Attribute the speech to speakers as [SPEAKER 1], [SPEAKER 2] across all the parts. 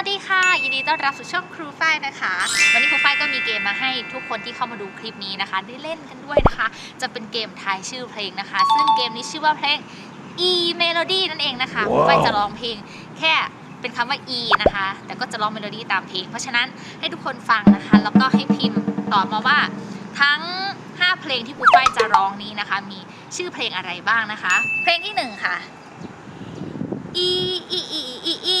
[SPEAKER 1] วัสดีค่ะ ยินดีต้อนรับสู่ช่องครูฝ้ายนะคะ วันนี้ครูฝ้ายก็มีเกมมาให้ทุกคนที่เข้ามาดูคลิปนี้นะคะ ได้เล่นกันด้วยนะคะ จะเป็นเกมทายชื่อเพลงนะคะ ซึ่งเกมนี้ชื่อว่าเพลง E Melody นั่นเองนะคะครูฝ้ายจะร้องเพลงแค่เป็นคำว่า E นะคะ แต่ก็จะร้องเมโลดี้ตามเพลง เพราะฉะนั้นให้ทุกคนฟังนะคะ แล้วก็ให้พิมพ์ตอบมาว่าทั้ง 5 เพลงที่ครูฝ้ายจะร้องนี้นะคะ มีชื่อเพลงอะไรบ้างนะคะ เพลงที่หนึ่งค่ะ E E E E E E E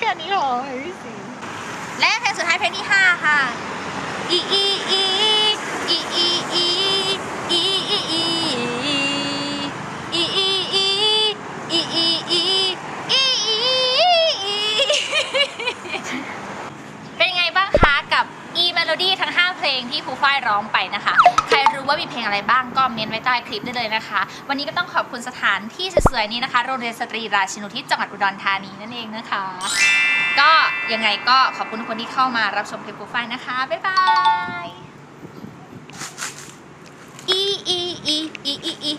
[SPEAKER 1] แค่นี้หรอและเพลงสุดท้ายเพลงที่ห้าค่ะอีอี เพลงที่ครูฝ้ายร้องไปนะคะ ใครรู้ว่ามีเพลงอะไรบ้างก็เมนไว้ใต้คลิปได้เลยนะคะ วันนี้ก็ต้องขอบคุณสถานที่สวยๆนี้นะคะ โรงเรียนสตรีราชินุทิศจังหวัดอุดรธานีนั่นเองนะคะ ก็ยังไงก็ขอบคุณคนที่เข้ามารับชมคลิปครูฝ้ายนะคะ บ๊ายบายอีอีอีอีอีอี